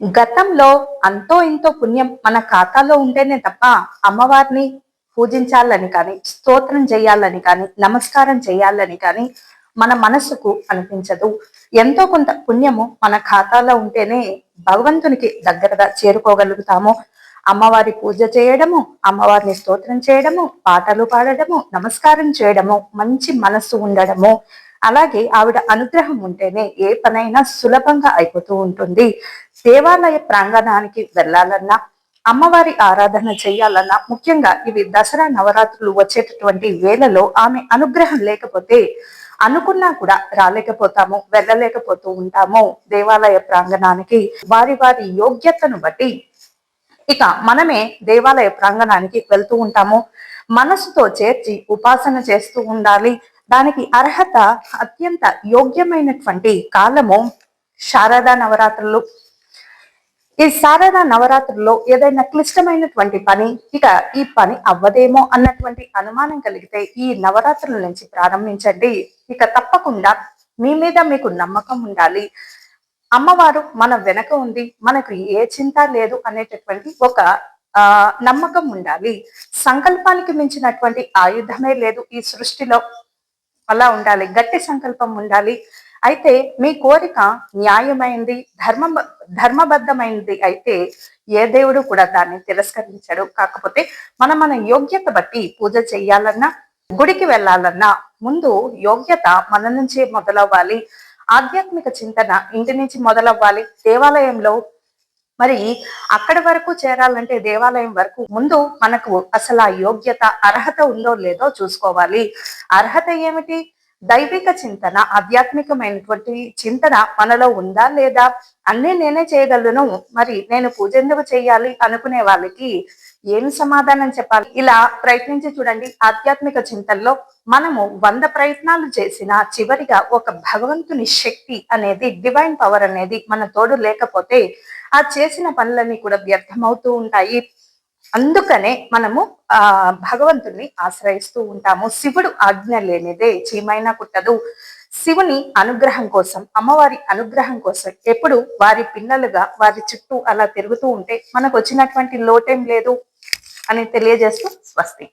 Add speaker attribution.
Speaker 1: గతంలో అంతో ఇంతో పుణ్యం మన ఖాతాలో ఉంటేనే తప్ప అమ్మవారిని పూజించాలని కానీ స్తోత్రం చేయాలని కానీ నమస్కారం చేయాలని కానీ మన మనసుకు అనిపించదు. ఎంతో కొంత పుణ్యము మన ఖాతాలో ఉంటేనే భగవంతునికి దగ్గరగా చేరుకోగలుగుతాము. అమ్మవారి పూజ చేయడము అమ్మవారిని స్తోత్రం చేయడము పాటలు పాడడము నమస్కారం చేయడము మంచి మనస్సు ఉండడము అలాగే ఆవిడ అనుగ్రహం ఉంటేనే ఏ పనైనా సులభంగా అయిపోతూ ఉంటుంది. దేవాలయ ప్రాంగణానికి వెళ్ళాలన్నా అమ్మవారి ఆరాధన చేయాలన్నా ముఖ్యంగా ఇవి దసరా నవరాత్రులు వచ్చేటటువంటి వేళలో ఆమె అనుగ్రహం లేకపోతే అనుకున్నా కూడా రాలేకపోతాము వెళ్ళలేకపోతూ ఉంటాము. దేవాలయ ప్రాంగణానికి వారి వారి యోగ్యతను బట్టి ఇక మనమే దేవాలయ ప్రాంగణానికి వెళ్తూ ఉంటాము. మనసుతో చేర్చి ఉపాసన చేస్తూ ఉండాలి. దానికి అర్హత అత్యంత యోగ్యమైనటువంటి కాలము శారదా నవరాత్రులు. ఈ శారదా నవరాత్రుల్లో ఏదైనా క్లిష్టమైనటువంటి పని ఇక ఈ పని అవ్వదేమో అన్నటువంటి అనుమానం కలిగితే ఈ నవరాత్రుల నుంచి ప్రారంభించండి. ఇక తప్పకుండా మీ మీద మీకు నమ్మకం ఉండాలి. అమ్మవారు మన వెనక ఉంది మనకు ఏ చింత లేదు అనేటటువంటి ఒక ఆ నమ్మకం ఉండాలి. సంకల్పానికి మించినటువంటి ఆయుధమే లేదు ఈ సృష్టిలో. అలా ఉండాలి గట్టి సంకల్పం ఉండాలి. అయితే మీ కోరిక న్యాయమైంది ధర్మ ధర్మబద్ధమైనది అయితే ఏ దేవుడు కూడా దాన్ని తిరస్కరించాడు. కాకపోతే మనం మన యోగ్యత బట్టి పూజ చెయ్యాలన్నా గుడికి వెళ్ళాలన్నా ముందు యోగ్యత మన నుంచే మొదలవ్వాలి. ఆధ్యాత్మిక చింతన ఇంటి నుంచి మొదలవ్వాలి. దేవాలయంలో మరి అక్కడ వరకు చేరాలంటే దేవాలయం వరకు ముందు మనకు అసలు ఆ యోగ్యత అర్హత ఉందో లేదో చూసుకోవాలి. అర్హత ఏమిటి? దైవిక చింతన ఆధ్యాత్మికమైనటువంటి చింతన మనలో ఉందా లేదా? అన్నీ నేనే చేయగలను. మరి నేను పూజ ఎందుకు చేయాలి అనుకునే వాళ్ళకి ఏం సమాధానం చెప్పాలి? ఇలా ప్రయత్నించి చూడండి. ఆధ్యాత్మిక చింతనలో మనము వంద ప్రయత్నాలు చేసినా చివరిగా ఒక భగవంతుని శక్తి అనేది డివైన్ పవర్ అనేది మన తోడు లేకపోతే ఆ చేసిన పనులన్నీ కూడా వ్యర్థమవుతూ ఉంటాయి. అందుకనే మనము ఆ భగవంతుని ఆశ్రయిస్తూ ఉంటాము. శివుడు ఆజ్ఞ లేనిదే చీమైనా కుట్టదు. శివుని అనుగ్రహం కోసం అమ్మవారి అనుగ్రహం కోసం ఎప్పుడు వారి పిల్లలుగా వారి చుట్టూ అలా తిరుగుతూ ఉంటే మనకు వచ్చినటువంటి లోటేం లేదు అని తెలియజేస్తూ స్వస్తి.